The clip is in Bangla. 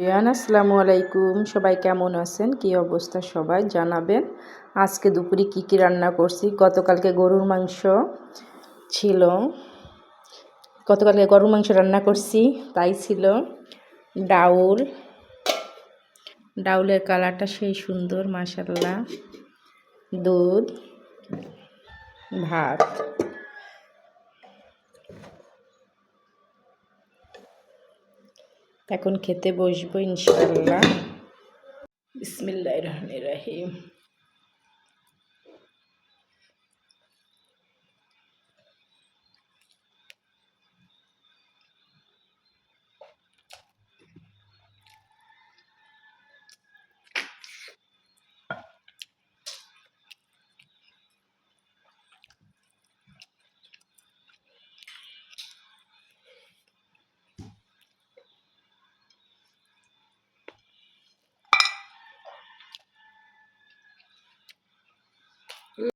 রিয়ান আসসালামু আলাইকুম। সবাই কেমন আছেন? কি অবস্থা সবাই জানাবেন। আজকে দুপুরে কি কি রান্না করছি? গতকালকে গরুর মাংস ছিল। গতকালকে গরুর মাংস রান্না করছি, তাই ছিল। ডাউল। ডাউলের কালারটা সেই সুন্দর মাসাল্লাহ দুধ, ভাত। এখন খেতে বসবো ইনশাল্লাহ বিসমিল্লাহ রহমান রাহিম।